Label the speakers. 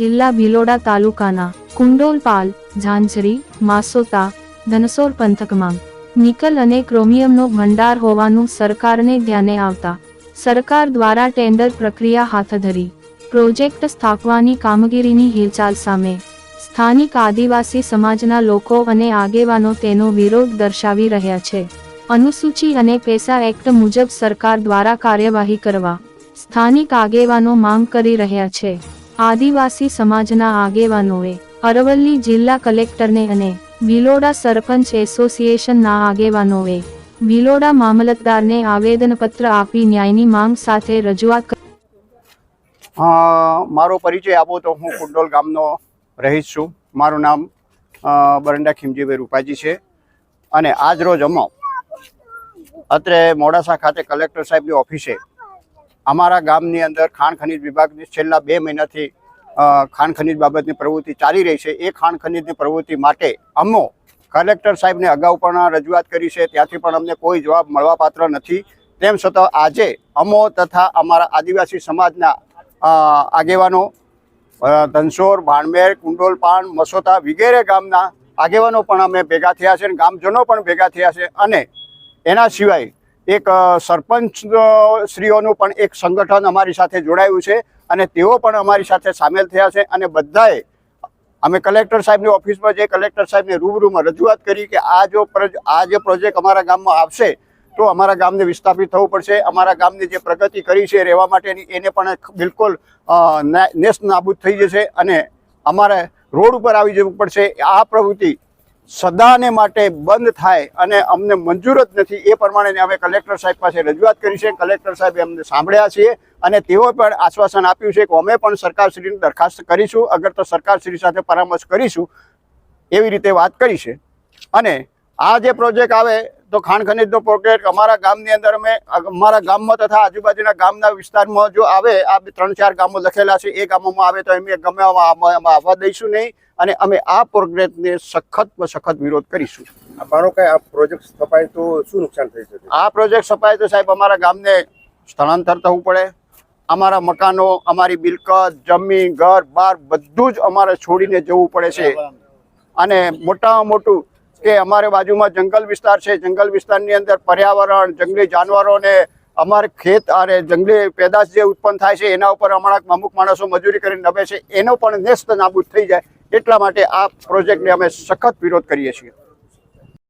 Speaker 1: જિલ્લા ભિલોડા તાલુકાના કુંડોલપાલ, ઝાંઝરી, માસોતા, ધનસોર પંથકમાં નિકલ અને ક્રોમિયમનો ભંડાર હોવાનું સરકારને ધ્યાને આવતા સરકાર દ્વારા ટેન્ડર પ્રક્રિયા હાથ ધરી પ્રોજેક્ટ સ્થાપવાની કામગીરીની હિલચાલ સામે સ્થાનિક આદિવાસી સમાજના લોકો અને આગેવાનો તેનો વિરોધ દર્શાવી રહ્યા છે. અનુસૂચિ અને પેસા એક્ટ મુજબ સરકાર દ્વારા કાર્યવાહી કરવા સ્થાનિક આગેવાનો માંગ કરી રહ્યા છે. આદિવાસી સમાજના આગેવાનોએ અરવલ્લી જિલ્લા કલેક્ટરને અને ભિલોડા સરપંચ એસોસિએશનના આગેવાનોએ ભિલોડા મામલતદારને આવેદનપત્ર આપી ન્યાયની માંગ સાથે રજૂઆત.
Speaker 2: મારો પરિચય આપો તો હું કુંડોલ ગામનો રહીશ છું મારું નામ બરંડા ખીમજીભાઈ રૂપાજી છે અને આજ રોજ અમો અત્રે મોડાસા ખાતે કલેક્ટર સાહેબની ઓફિસે અમારા ગામની અંદર ખાણ ખનિજ વિભાગની છેલ્લા બે મહિનાથી ખાણ ખનિજ બાબતની પ્રવૃત્તિ ચાલી રહી છે. એ ખાણ ખનીજની પ્રવૃત્તિ માટે અમો કલેક્ટર સાહેબને અગાઉ પણ રજૂઆત કરી છે. ત્યાંથી પણ અમને કોઈ જવાબ મળવાપાત્ર નથી. તેમ છતાં આજે અમો તથા અમારા આદિવાસી સમાજના આગેવાનો ધનસોર ભાણમેર, કુંડોલપાણ, મસોતા વગેરે ગામના આગેવાનો પણ અમે ભેગા થયા છે અને ગામજનો પણ ભેગા થયા છે. અને એના સિવાય એક સરપંચ શ્રીઓનું પણ એક સંગઠન અમારી સાથે જોડાયું છે અને તેઓ પણ અમારી સાથે સામેલ થયા છે અને બધાએ, અમે કલેક્ટર સાહેબની ઓફિસમાં જઈ કલેક્ટર સાહેબને રૂબરૂમાં રજૂઆત કરી કે આ જો આ જે પ્રોજેક્ટ અમારા ગામમાં આવશે, તો અમારા ગામને વિસ્થાપિત થવું પડશે. અમારા ગામની જે પ્રગતિ કરી છે રહેવા માટેની, એને પણ બિલકુલ નેસ્ત નાબૂદ થઈ જશે અને અમારે રોડ ઉપર આવી જવું પડશે. આ પ્રવૃત્તિ સદાને માટે બંધ થાય અને અમને મંજૂર જ નથી, એ પ્રમાણે અમે કલેક્ટર સાહેબ પાસે રજૂઆત કરી છે. કલેક્ટર સાહેબે અમને સાંભળ્યા છીએ અને તેઓ પણ આશ્વાસન આપ્યું છે કે અમે પણ સરકારશ્રીની દરખાસ્ત કરીશું અગર તો સરકારશ્રી સાથે પરામર્શ કરીશું, એવી રીતે વાત કરી છે. અને આ જે પ્રોજેક્ટ આવે તો ખાણ ખનીજનો પ્રોજેક્ટ અમારા ગામની અંદર અમે અમારા ગામમાં તથા આજુબાજુના ગામના વિસ્તારમાં જો આવે આ બે ત્રણ ચાર ગામો લખેલા છે એ ગામોમાં આવે તો અમે ગમે આવવા દઈશું નહીં અને અમે આ પ્રોજેક્ટને સખતમાં સખત વિરોધ કરીશું.
Speaker 3: માનો કે આ પ્રોજેક્ટ સ્થપાય તો શું નુકસાન થઈ શકે?
Speaker 2: આ પ્રોજેક્ટ સપાય તો સાહેબ અમારા ગામને સ્થળાંતર થવું પડે. અમારા મકાનો અમારી મિલકત જમીન ઘર બાર બધું જ અમારે છોડીને જવું પડે છે. અને મોટામાં મોટું કે અમારે બાજુમાં જંગલ વિસ્તાર છે. જંગલ વિસ્તારની અંદર પર્યાવરણ, જંગલી જાનવરોને અમારે ખેત અને જંગલી પેદાશ જે ઉત્પન્ન થાય છે, એના ઉપર હમણાં અમુક માણસો મજૂરી કરીને નભે છે. એનો પણ નેસ્ત નાબૂદ થઈ જાય એટલા માટે આ પ્રોજેક્ટને અમે સખત વિરોધ કરીએ છીએ.